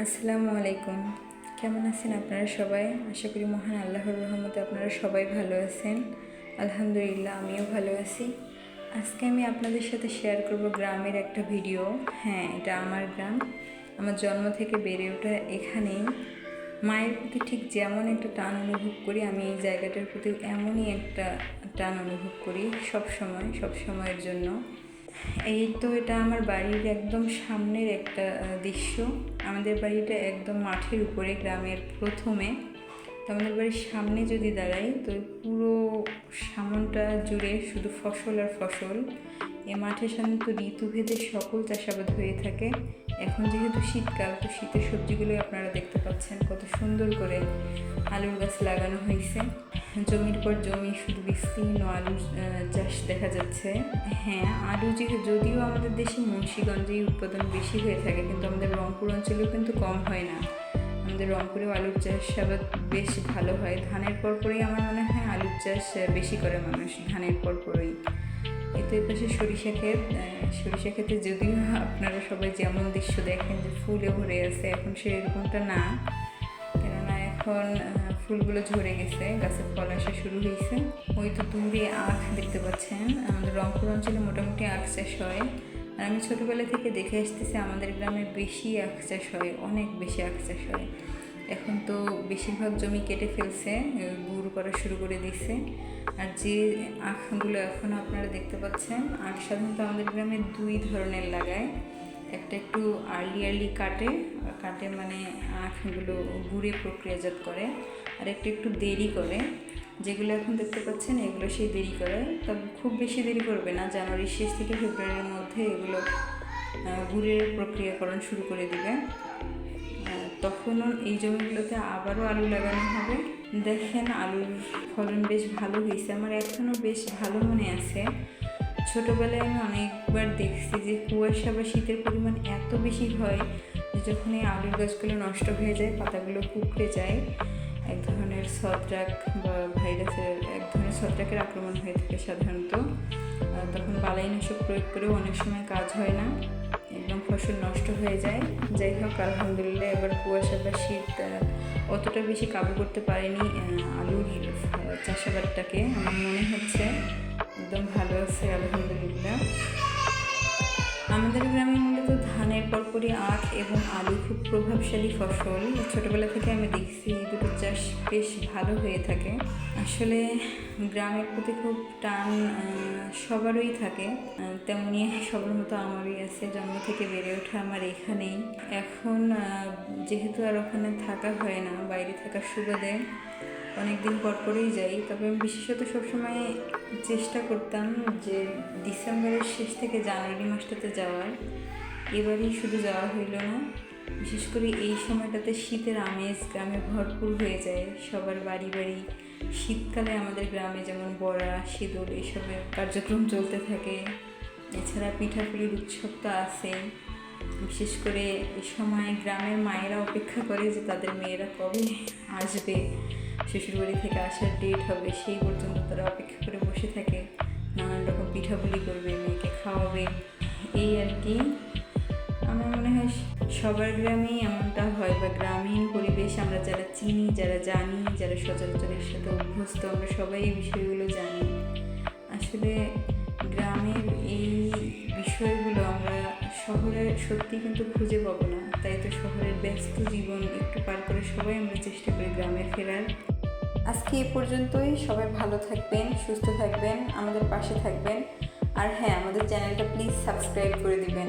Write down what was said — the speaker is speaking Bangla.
আসসালামু আলাইকুম। কেমন আছেন আপনারা সবাই? আশা করি মহান আল্লাহর রহমতে আপনারা সবাই ভালো আছেন। আলহামদুলিল্লাহ, আমিও ভালো আছি। আজকে আমি আপনাদের সাথে শেয়ার করব গ্রামের একটা ভিডিও হ্যাঁ এটা আমার গ্রাম। আমার জন্ম থেকে বেড়ে ওঠা এখানেই। মায়ের প্রতি ঠিক যেমন একটা টান অনুভব করি, আমি এই জায়গাটার প্রতি এমনই একটা টান অনুভব করি সব সময় সব সময়ের জন্য। এই তো এটা আমার বাড়ির একদম সামনের একটা দৃশ্য। আমাদের বাড়িটা একদম মাঠের উপরে, গ্রামের প্রথমে। তো আমাদের বাড়ির সামনে যদি দাঁড়াই, তো পুরো সামনটা জুড়ে শুধু ফসল আর ফসল। এ মাঠের সামনে তো ঋতুভেদে সকল চাষাবাদ হয়ে থাকে। এখন যেহেতু শীতকাল তো শীতের সবজিগুলো আপনারা দেখতে পাচ্ছেন কত সুন্দর করে আলুর গাছ লাগানো হয়েছে। জমির পর জমি শুধু বিস্তীর্ণ আহ, চাষ দেখা যাচ্ছে। হ্যাঁ আলু যে যদিও আমাদের দেশে মুন্সিগঞ্জেই উৎপাদন বেশি হয়ে থাকে কিন্তু আমাদের রংপুর অঞ্চলেও কিন্তু কম হয় না। আমাদের রংপুরেও আলুর চাষাবাদ বেশ ভালো হয়। ধানের পর পরেই আমার মনে হয় আলুর চাষ বেশি করে মানুষ ধানের পর পরেই এই তো এই পাশে সরিষা ক্ষেত সরিষা ক্ষেতে যদিও আপনারা সবাই যেমন দৃশ্য দেখেন যে ফুলে ভরে আছে, এখন সে এরকমটা না। কেননা এখন ফুলগুলো ঝরে গেছে, গাছের ফল আসা শুরু হয়েছে। ওই তো দূরে আখ দেখতে পাচ্ছেন, আমাদের রংপুর অঞ্চলে মোটামুটি আখ চাষ হয়। আর আমি ছোটোবেলা থেকে দেখে আসতেছি, আমাদের গ্রামে বেশি আখ চাষ হয়, অনেক বেশি আখ চাষ হয়। এখন তো বেশিরভাগ জমি কেটে ফেলছে গুড় করা শুরু করে দিছে আর যে আখগুলো এখন আপনারা দেখতে পাচ্ছেন, আখ সাধারণত আমাদের গ্রামে দুই ধরনের লাগায়। একটা একটু আর্লি আর্লি কাটে কাটে মানে আখগুলো গুড়ে প্রক্রিয়াজাত করে, আর একটা একটু দেরি করে। যেগুলো এখন দেখতে পাচ্ছেন, এগুলো সেই দেরি করে। তবে খুব বেশি দেরি করবে না, জানুয়ারির শেষ থেকে ফেব্রুয়ারির মধ্যে এগুলো গুড়ের প্রক্রিয়াকরণ শুরু করে দিবে। তখনও এই জমিগুলোতে আবারও আলু লাগানো হবে। দেখেন আলুর ফলন বেশ ভালো হয়েছে। আমার এখনও বেশ ভালো মনে আছে। ছোটোবেলায় আমি অনেকবার দেখছি যে কুয়াশা বা শীতের পরিমাণ এত বেশি হয় যে যখন এই আলুর গাছগুলো নষ্ট হয়ে যায়, পাতাগুলো কুকড়ে যায়, এক ধরনের ছত্রাক বা ভাইরাসের, এক ধরনের ছত্রাকের আক্রমণ হয়ে থাকে সাধারণত। তখন বালাইনাশক প্রয়োগ করেও অনেক সময় কাজ হয় না। একদম ফসল নষ্ট হয়ে যায়। যাই হোক, আলহামদুলিল্লাহ এবার কুয়াশা বা শীত অতটা বেশি কাবু করতে পারেনি আলু আলুর চাষাবাদটাকে। আমার মনে হচ্ছে একদম ভালো আছে, আলহামদুলিল্লাহ। আমাদের গ্রামে পরপরই আখ এবং আলু খুব প্রভাবশালী ফসল। ছোটোবেলা থেকে আমি দেখছি দুটো চাষ বেশ ভালো হয়ে থাকে। আসলে গ্রামের প্রতি খুব টান সবারই থাকে। তেমনি সবার মতো আমারই আছে, জন্ম থেকে বেড়ে ওঠা আমার এখানেই। এখন যেহেতু আর ওখানে থাকা হয় না, বাইরে থাকার সুবাদে অনেকদিন পর পরেই যাই। তবে আমি বিশেষত সবসময় চেষ্টা করতাম যে ডিসেম্বরের শেষ থেকে জানুয়ারি মাসটাতে যাওয়ার। এবারই শুধু যাওয়া হইল না, বিশেষ করে এই সময়টাতে শীতের আমেজ গ্রামে ভরপুর হয়ে যায়। সবার বাড়ি বাড়ি শীতকালে আমাদের গ্রামে যেমন বড়া, সিঁদুর এসবের কার্যক্রম চলতে থাকে। এছাড়া পিঠাপুলির উৎসব তো আছেই। বিশেষ করে এই সময় গ্রামের মায়েরা অপেক্ষা করে যে তাদের মেয়েরা কবে আসবে। শ্বশুরবাড়ি থেকে আসার ডেট হবে সেই পর্যন্ত তারা অপেক্ষা করে বসে থাকে। নানান রকম পিঠাপুলি করবে, মেয়েকে খাওয়াবে। এই আর কি। মনে হয় সবার গ্রামেই এমনটা হয় বা গ্রামীণ পরিবেশ আমরা যারা চিনি, যারা জানি, যারা সচরাচরের সাথে অভ্যস্ত, আমরা সবাই এই বিষয়গুলো জানি। আসলে গ্রামের এই বিষয়গুলো আমরা শহরে সত্যি কিন্তু খুঁজে পাবো না। তাই তো শহরের ব্যস্ত জীবন একটু পার করে সবাই আমরা চেষ্টা করি গ্রামে ফেরার। আজকে এ পর্যন্তই। সবাই ভালো থাকবেন, সুস্থ থাকবেন, আমাদের পাশে থাকবেন। আর হ্যাঁ আমাদের চ্যানেলটা প্লিজ সাবস্ক্রাইব করে দিবেন।